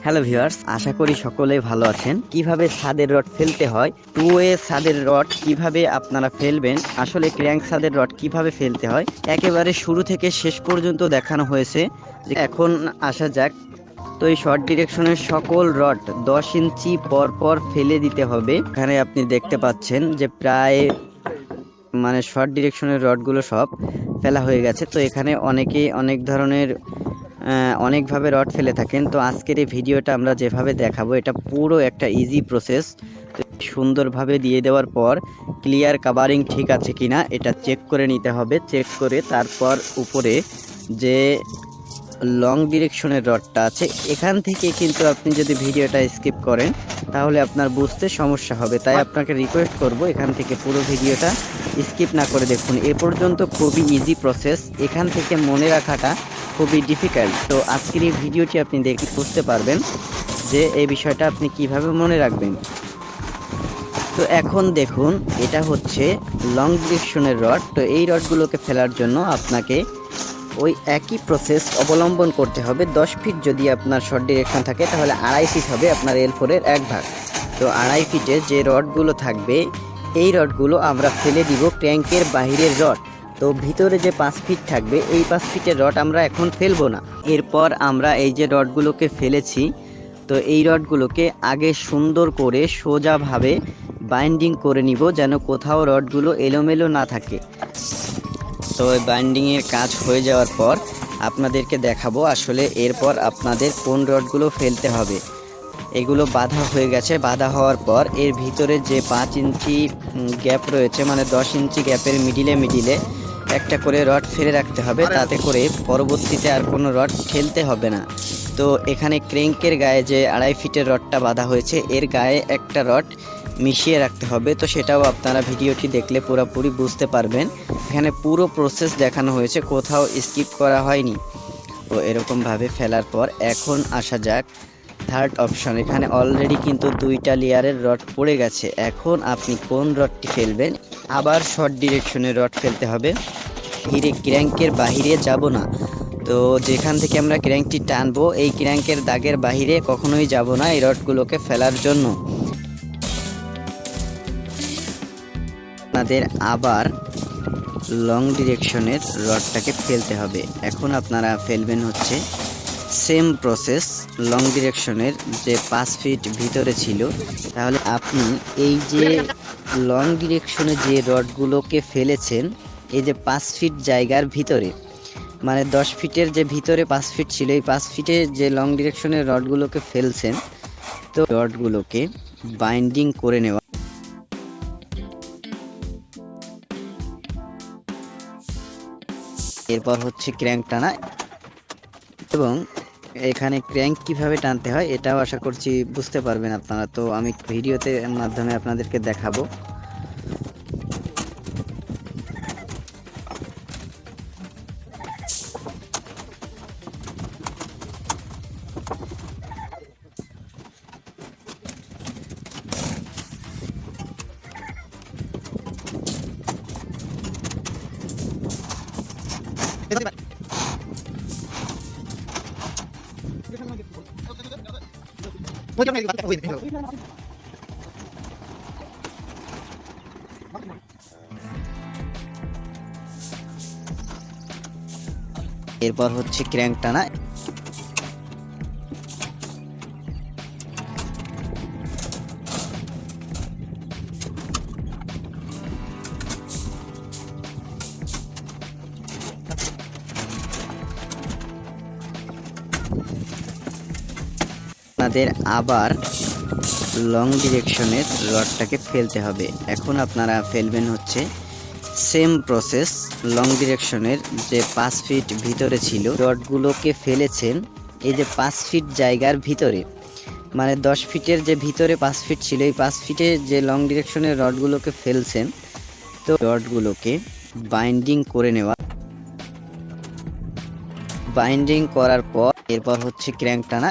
Hello viewers, আশা করি সকলেই ভালো আছেন। কীভাবে ছাদের রড ফেলতে হয় টু এ ছাদের রড কীভাবে আপনারা ফেলবেন, আসলে ক্র্যাঙ্ক ছাদের রড কীভাবে ফেলতে হয়, একেবারে শুরু থেকে শেষ পর্যন্ত দেখানো হয়েছে। যে এখন আসা যাক, তো এই শর্ট ডিরেকশনের সকল রড দশ ইঞ্চি পর পর ফেলে দিতে হবে। এখানে আপনি দেখতে পাচ্ছেন যে প্রায় মানে শর্ট ডিরেকশনের রডগুলো সব ফেলা হয়ে গেছে। তো এখানে অনেকেই অনেক ধরনের অনেকভাবে রড ফেলে থাকেন। তো আজকের এই ভিডিওটা আমরা যেভাবে দেখাবো, এটা পুরো একটা ইজি প্রসেস সুন্দরভাবে দিয়ে দেওয়ার পর ক্লিয়ার কাভারিং ঠিক আছে কিনা এটা চেক করে নিতে হবে। চেক করে তারপর উপরে যে লং ডিরেকশনের রডটা আছে, এখান থেকে কিন্তু আপনি যদি ভিডিওটা স্কিপ করেন, তাহলে আপনার বুঝতে সমস্যা হবে। তাই আপনাকে রিকোয়েস্ট করব এখান থেকে পুরো ভিডিওটা স্কিপ না করে দেখুন। এ পর্যন্ত খুবই ইজি প্রসেস এখান থেকে মনে রাখাটা খুবই ডিফিকাল্ট তো আজকের এই ভিডিওটি আপনি দেখে বুঝতে পারবেন যে এই বিষয়টা আপনি কীভাবে মনে রাখবেন। তো এখন দেখুন, এটা হচ্ছে লং ডিরেকশনের রড তো এই রডগুলোকে ফেলার জন্য আপনাকে ওই একই প্রসেস অবলম্বন করতে হবে। দশ ফিট যদি আপনার শর্ট ডিরেকশন থাকে, তাহলে আড়াই ফিট হবে আপনার এল ফোরের এক ভাগ। তো আড়াই ফিটে যে রডগুলো থাকবে, এই রডগুলো আমরা ফেলে দিব ট্যাঙ্কের বাহিরের রড তো ভিতরে যে পাঁচ ফিট থাকবে, এই পাঁচ ফিটের রড আমরা এখন ফেলব না। এরপর আমরা এই যে রডগুলোকে ফেলেছি, তো এই রডগুলোকে আগে সুন্দর করে সোজাভাবে বাইন্ডিং করে নিব, যেন কোথাও রডগুলো এলোমেলো না থাকে। তো ওই বাইন্ডিংয়ের কাজ হয়ে যাওয়ার পর আপনাদেরকে দেখাবো আসলে এরপর আপনাদের কোন রডগুলো ফেলতে হবে। এগুলো বাঁধা হয়ে গেছে, বাধা হওয়ার পর এর ভিতরে যে পাঁচ ইঞ্চি গ্যাপ রয়েছে মানে দশ ইঞ্চি গ্যাপের মিডিলে মিডিলে একটা করে রড ফেলে রাখতে হবে তাতে করে পরবর্তীতে আর কোনো রড ঠেলতে হবে না। তো এখানে ক্রেঙ্কের গায়ে যে আড়াই ফিটের রডটা বাঁধা হয়েছে এর গায়ে একটা রড মিশিয়ে রাখতে হবে। তো সেটাও আপনারা ভিডিওটি দেখলে পুরোপুরি বুঝতে পারবেন। এখানে পুরো প্রসেস দেখানো হয়েছে কোথাও স্কিপ করা হয়নি। তো এরকমভাবে ফেলার পর এখন আসা যাক থার্ড অপশন এখানে অলরেডি কিন্তু দুইটা লেয়ারের রড পড়ে গেছে। এখন আপনি কোন রডটি ফেলবেন আবার শর্ট ডিরেকশনের রড ফেলতে হবে। হিরে ক্র্যাঙ্কের বাহিরে যাব না। তো যেখান থেকে আমরা ক্র্যাঙ্কটি টানবো, এই ক্র্যাঙ্কের দাগের বাহিরে কখনোই যাব না এই রডগুলোকে ফেলার জন্য। আপনাদের আবার লং ডিরেকশনের রডটাকে ফেলতে হবে। এখন আপনারা ফেলবেন হচ্ছে সেম প্রসেস লং ডিরেকশনের যে পাঁচ ফিট ভিতরে ছিল। তাহলে আপনি এই যে লং ডিরেকশনে যে রডগুলোকে ফেলেছেন এই যে পাঁচ ফিট জায়গার ভিতরে মানে দশ ফিটের যে ভিতরে পাঁচ ফিট ছিল, এই পাঁচ ফিটের যে লং ডিরেকশনের রডগুলোকে ফেলছেন, তো রডগুলোকে বাইন্ডিং করে নেওয়া। এরপর হচ্ছে ক্র্যাঙ্ক টানা, এবং এখানে ক্র্যাঙ্ক কীভাবে টানতে হয়, এটাও আশা করছি বুঝতে পারবেন আপনারা। তো আমি ভিডিওতে মাধ্যমে আপনাদেরকে দেখাবো। এরপর হচ্ছে ক্র্যাঙ্ক টানা আপনাদের আবার লং ডিরেকশনের রডটাকে ফেলতে হবে। এখন আপনারা ফেলবেন হচ্ছে সেম প্রসেস লং ডিরেকশনের যে পাঁচ ফিট ভিতরে ছিল, রডগুলোকে ফেলেছেন এই যে পাঁচ ফিট জায়গার ভিতরে। মানে দশ ফিটের যে ভিতরে পাঁচ ফিট ছিল, এই পাঁচ ফিটে যে লং ডিরেকশনের রডগুলোকে ফেলছেন, তো রডগুলোকে বাইন্ডিং করে নেওয়া। বাইন্ডিং করার পর এরপর হচ্ছে ক্র্যাঙ্ক টানা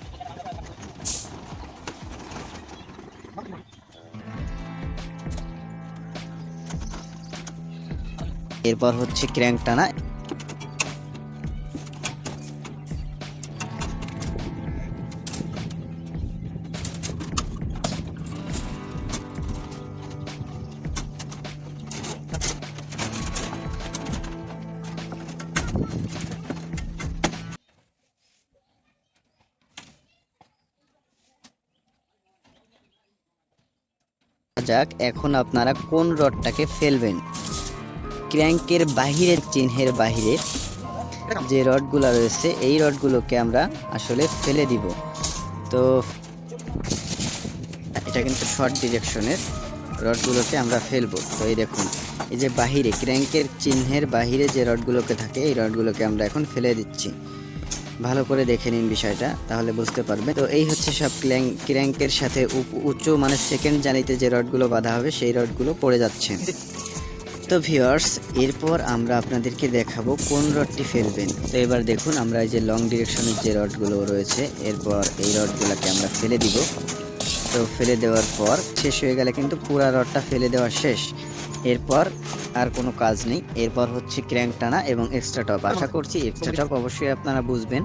এরপর হচ্ছে ক্র্যাঙ্ক টানা। যাক এখন আপনারা কোন রডটাকে ফেলবেন? ক্র্যাঙ্কের বাহিরের চিহ্নের বাহিরে যে রডগুলো রয়েছে, এই রডগুলোকে আমরা আসলে ফেলে দিব। তো এটা কিন্তু শর্ট ডিরেকশনের রডগুলোকে আমরা ফেলব। তো এই দেখুন, এই যে বাহিরে, ক্র্যাঙ্কের চিহ্নের বাহিরে যে রডগুলোকে থাকে, এই রডগুলোকে আমরা এখন ফেলে দিচ্ছি। ভালো করে দেখে নিন বিষয়টা, তাহলে বুঝতে পারবে তো এই হচ্ছে সব ক্ল্যাং, ক্র্যাঙ্কের সাথে উচ্চ মানে সেকেন্ড জানিতে যে রডগুলো বাঁধা হবে, সেই রডগুলো পড়ে যাচ্ছে। তো ভিউয়ার্স এরপর আমরা আপনাদেরকে দেখাবো কোন রডটি ফেলবেন। তো এবার দেখুন, আমরা এই যে লং ডিরেকশনের যে রডগুলো রয়েছে, এরপর এই রডগুলোকে আমরা ফেলে দিব। তো ফেলে দেওয়ার পর, শেষ হয়ে গেলে কিন্তু পুরা রডটা ফেলে দেওয়া শেষ। এরপর আর কোনো কাজ নেই। এরপর হচ্ছে ক্র্যাঙ্ক টানা এবং এক্সট্রা টপ আশা করছি এক্সট্রা টপ অবশ্যই আপনারা বুঝবেন।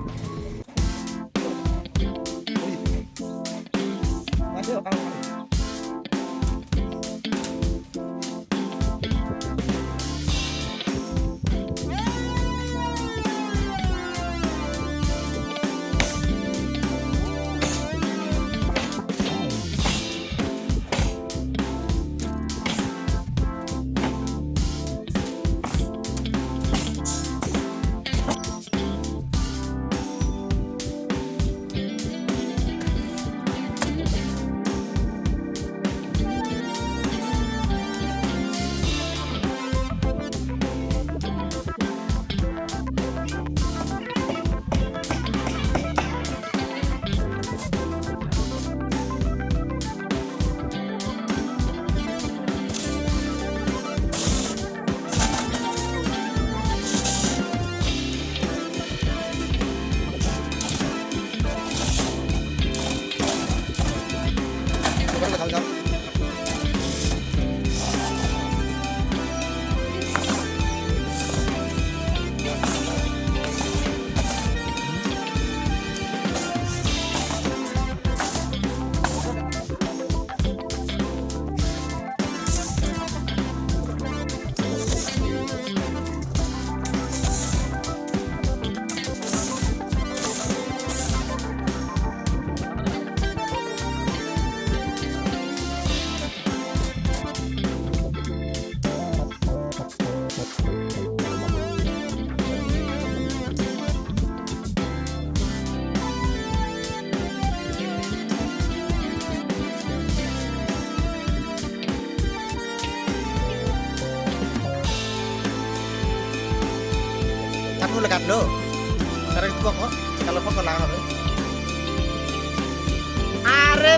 কাঠগুলো কাটলো। তারা একটু কখন তাহলে কখন লাগা হবে। আরে